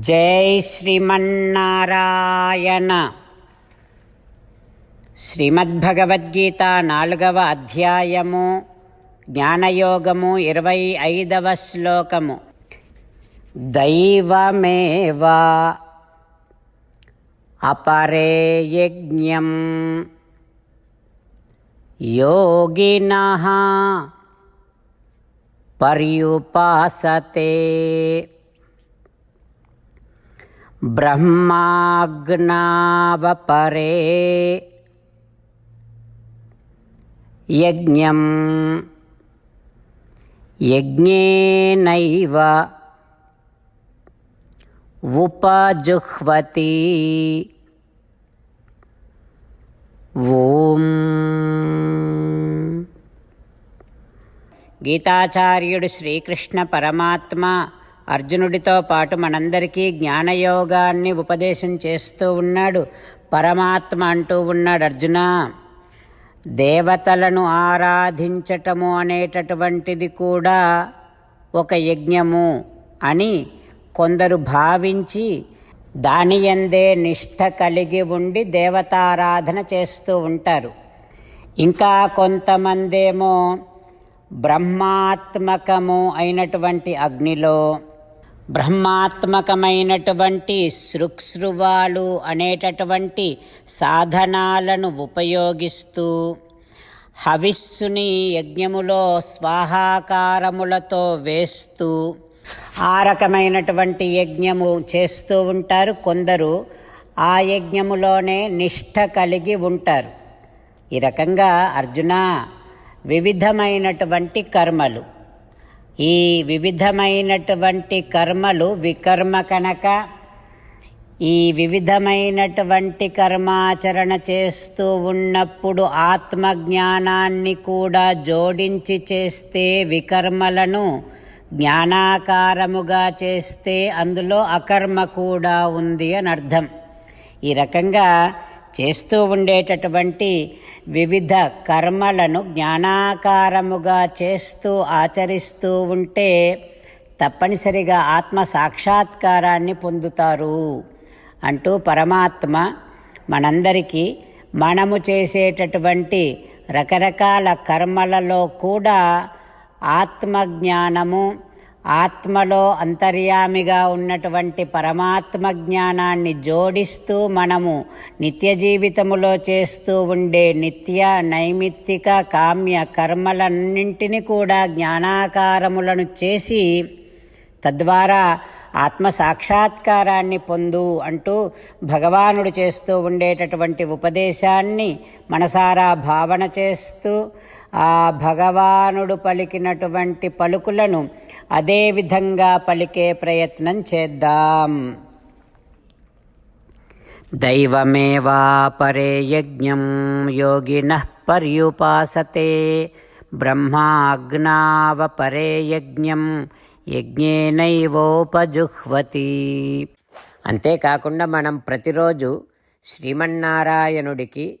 జై శ్రీమన్నారాయణ. శ్రీమద్భగవద్గీత నాలుగవ అధ్యాయము జ్ఞానయోగము ఇరవై ఐదవ శ్లోకము. దైవమేవా అపరే యజ్ఞం. యోగిన పర్యుపాసతే. బ్రహ్మాగ్నావపరే యజ్ఞం యజ్ఞేనైవ ఉపజుహ్వతి. ఓం. గీతాచార్యుడు శ్రీకృష్ణ పరమాత్మ అర్జునుడితో పాటు మనందరికీ జ్ఞానయోగాన్ని ఉపదేశం చేస్తూ ఉన్నాడు. పరమాత్మ అంటూ ఉన్నాడు అర్జున. దేవతలను ఆరాధించటము అనేటటువంటిది కూడా ఒక యజ్ఞము అని కొందరు భావించి దాని ఎందే నిష్ఠ కలిగి ఉండి దేవతారాధన చేస్తూ ఉంటారు. ఇంకా కొంతమందేమో బ్రహ్మాత్మకము అయినటువంటి అగ్నిలో బ్రహ్మాత్మకమైనటువంటి సృక్సృవాలు అనేటటువంటి సాధనాలను ఉపయోగిస్తూ హవిస్సుని యజ్ఞములో స్వాహాకారములతో వేస్తూ ఆ రకమైనటువంటి యజ్ఞము చేస్తూ ఉంటారు. కొందరు ఆ యజ్ఞములోనే నిష్ఠ కలిగి ఉంటారు. ఈ రకంగా అర్జున వివిధమైనటువంటి కర్మలు ఈ వివిధమైనటువంటి కర్మలు వికర్మ కనుక ఈ వివిధమైనటువంటి కర్మాచరణ చేస్తూ ఉన్నప్పుడు ఆత్మజ్ఞానాన్ని కూడా జోడించి చేస్తే వికర్మలను జ్ఞానాకారముగా చేస్తే అందులో అకర్మ కూడా ఉంది అని అర్థం. ఈ రకంగా చేస్తూ ఉండేటటువంటి వివిధ కర్మలను జ్ఞానాకారముగా చేస్తూ ఆచరిస్తూ ఉంటే తప్పనిసరిగా ఆత్మ సాక్షాత్కారాన్ని పొందుతారు అంటూ పరమాత్మ మనందరికీ మనము చేసేటటువంటి రకరకాల కర్మలలో కూడా ఆత్మజ్ఞానము ఆత్మలో అంతర్యామిగా ఉన్నటువంటి పరమాత్మ జ్ఞానాన్ని జోడిస్తూ మనము నిత్య జీవితములో చేస్తూ ఉండే నిత్య నైమిత్తిక కామ్య కర్మలన్నింటినీ కూడా జ్ఞానాకారములను చేసి తద్వారా ఆత్మ సాక్షాత్కారాన్ని పొందు అంటూ భగవానుడు చేస్తూ ఉండేటటువంటి ఉపదేశాన్ని మనసారా భావన చేస్తూ ఆ భగవానుడు పలికినటువంటి పలుకులను అదే విధంగా పలికే ప్రయత్నం చేద్దాం. దైవమేవాపరే యజ్ఞం యోగిన పర్యుపాసతే బ్రహ్మాగ్నావపరే యజ్ఞం యజ్ఞేనైవోపజుహ్వతి. అంతేకాకుండా మనం ప్రతిరోజు శ్రీమన్నారాయణుడికి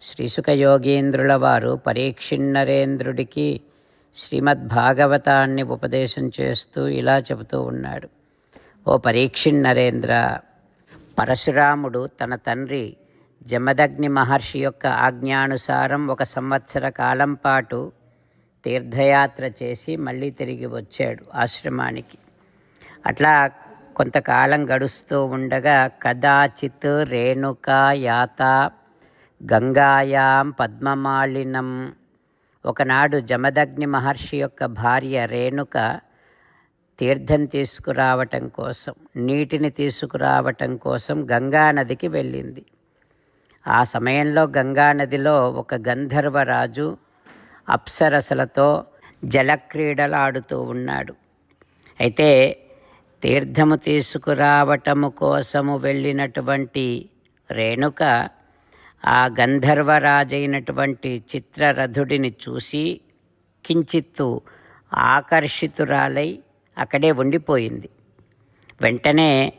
శ్రీసుక యోగీంద్రుల వారు పరీక్షిన్నరేంద్రుడికి శ్రీమద్భాగవతాన్ని ఉపదేశం చేస్తూ ఇలా చెబుతూ ఉన్నాడు. ఓ పరీక్షిన్నరేంద్ర పరశురాముడు తన తండ్రి జమదగ్ని మహర్షి యొక్క ఆజ్ఞానుసారం ఒక సంవత్సర కాలం పాటు తీర్థయాత్ర చేసి మళ్ళీ తిరిగి వచ్చాడు ఆశ్రమానికి. అట్లా కొంతకాలం గడుస్తూ ఉండగా కదాచిత్ రేణుక యాత గంగాయాం పద్మమాలినం ఒకనాడు జమదగ్ని మహర్షి యొక్క భార్య రేణుక తీర్థం తీసుకురావటం కోసం నీటిని తీసుకురావటం కోసం గంగానదికి వెళ్ళింది. ఆ సమయంలో గంగానదిలో ఒక గంధర్వరాజు అప్సరసలతో జలక్రీడలాడుతూ ఉన్నాడు. అయితే తీర్థము తీసుకురావటము కోసము వెళ్ళినటువంటి రేణుక ఆ గంధర్వరాజైనటువంటి చిత్రరథుడిని చూసి కించిత్తు ఆకర్షితురాలై అక్కడే ఉండిపోయింది. వెంటనే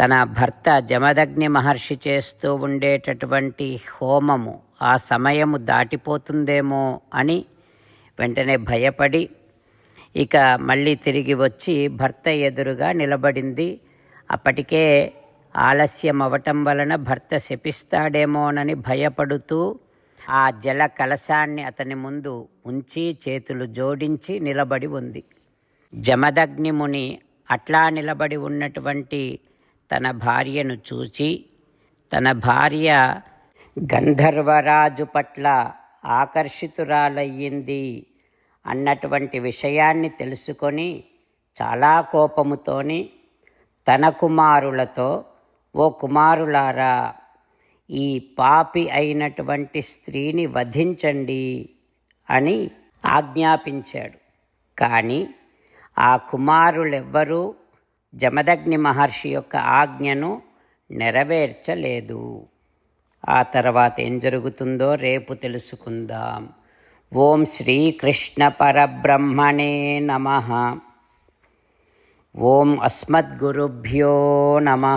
తన భర్త జమదగ్ని మహర్షి చేస్తూ ఉండేటటువంటి హోమము ఆ సమయము దాటిపోతుందేమో అని వెంటనే భయపడి ఇక మళ్ళీ తిరిగి వచ్చి భర్త ఎదురుగా నిలబడింది. అప్పటికే ఆలస్యం అవటం వలన భర్త శపిస్తాడేమోనని భయపడుతూ ఆ జల కలశాన్ని అతని ముందు ఉంచి చేతులు జోడించి నిలబడి ఉంది. జమదగ్నిముని అట్లా నిలబడి ఉన్నటువంటి తన భార్యను చూచి తన భార్య గంధర్వరాజు పట్ల ఆకర్షితురాలయ్యింది అన్నటువంటి విషయాన్ని తెలుసుకొని చాలా కోపముతోని తన కుమారులతో ఓ కుమారులారా ఈ పాపి అయినటువంటి స్త్రీని వధించండి అని ఆజ్ఞాపించాడు. కానీ ఆ కుమారులెవ్వరూ జమదగ్ని మహర్షి యొక్క ఆజ్ఞను నెరవేర్చలేదు. ఆ తర్వాత ఏం జరుగుతుందో రేపు తెలుసుకుందాం. ఓం శ్రీకృష్ణ పరబ్రహ్మణే నమ. ఓం అస్మద్గురుభ్యో నమ.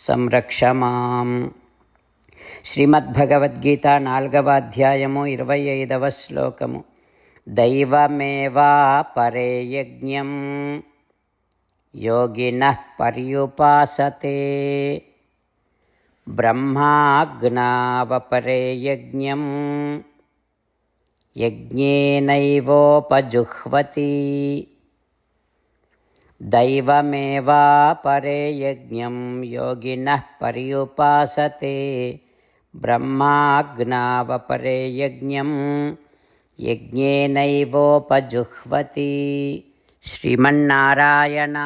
సంరక్ష మాం. శ్రీమద్భగవద్గీత నాలుగవ అధ్యాయము ఇరవై ఐదవ శ్లోకము. దైవమేవా పరే యజ్ఞం? యోగిన పర్యుపాసతే. బ్రహ్మాగ్నావపరే యజ్ఞం? యజ్ఞేనైవోపజుహ్వతి. దైవమేవాపరే యజ్ఞం యోగినః పర్యుపాసతే బ్రహ్మాగ్నావపరే యజ్ఞం యజ్ఞేనైవోపజుహ్వతి శ్రీమన్నారాయణ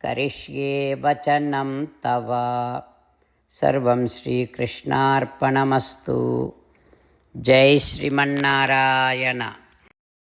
కరిష్యే వచనం తవ సర్వం శ్రీకృష్ణార్పణమస్తు జై శ్రీమన్నారాయణ